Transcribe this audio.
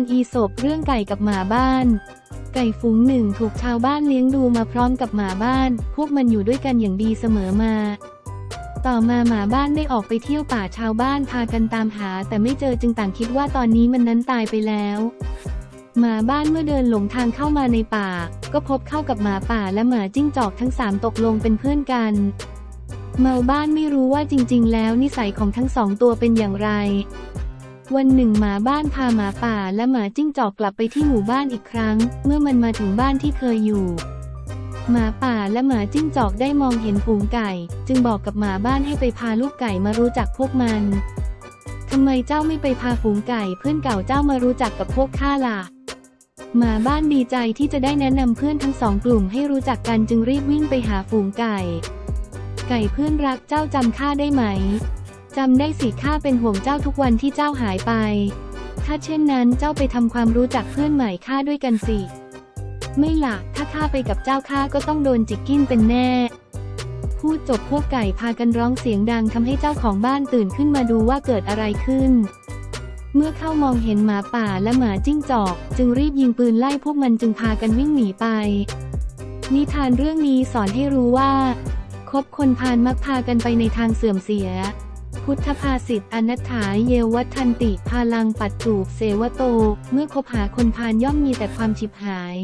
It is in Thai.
านอีสบเรื่องไก่กับหมาบ้าน ไก่ฝูงหนึ่งถูกชาวบ้านเลี้ยงดูมาพร้อมกับหมาบ้าน พวกมันอยู่ด้วยกันอย่างดีเสมอมา ต่อมาหมาบ้านได้ออกไปเที่ยวป่าชาวบ้านพากันตามหา แต่ไม่เจอจึงต่างคิดว่าตอนนี้มันนั้นตายไปแล้ว หมาบ้านเมื่อเดินหลงทางเข้ามาในป่า ก็พบเข้ากับหมาป่าและหมาจิ้งจอกทั้งสามตกลงเป็นเพื่อนกันเมาบ้านไม่รู้ว่าจริง ๆ แล้วนิสัยของทั้งสองตัวเป็นอย่างไร วันหนึ่งหมาบ้านพาหมาป่าและหมาจิ้งจอกกลับไปที่หมู่บ้านอีกครั้ง เมื่อมันมาถึงบ้านที่เคยอยู่ หมาป่าและหมาจิ้งจอกได้มองเห็นฝูงไก่ จึงบอกกับหมาบ้านให้ไปพาลูกไก่มารู้จักพวกมันทำไมเจ้าไม่ไปพาฝูงไก่เพื่อนเก่าเจ้ามารู้จักกับพวกข้าล่ะหมาบ้านดีใจที่จะได้แนะนำเพื่อนทั้งสองกลุ่มให้รู้จักกันจึงรีบวิ่งไปหาฝูงไก่ ไก่เพื่อนรักเจ้าจำข้าได้ไหม จำได้สิข้าเป็นห่วงเจ้าทุกวันที่เจ้าหายไป ถ้าเช่นนั้นเจ้าไปทำความรู้จักเพื่อนใหม่ข้าด้วยกันสิ ไม่ล่ะถ้าข้าไปกับเจ้าข้าก็ต้องโดนจิกกิ้นเป็นแน่ พูดจบพวกไก่พากันร้องเสียงดังทำให้เจ้าของบ้านตื่นขึ้นมาดูว่าเกิดอะไรขึ้น เมื่อเข้ามองเห็นหมาป่าและหมาจิ้งจอก จึงรีบยิงปืนไล่พวกมันจึงพากันวิ่งหนีไป นิทานเรื่องนี้สอนให้รู้ว่าคบคนพาลมักพากันไปในทางเสื่อมเสีย พุทธภาษิตอนัตถาเยวัฒนติ พาลังปัดจูบเสวโต เมื่อคบหาคนพานย่อมมีแต่ความฉิบหาย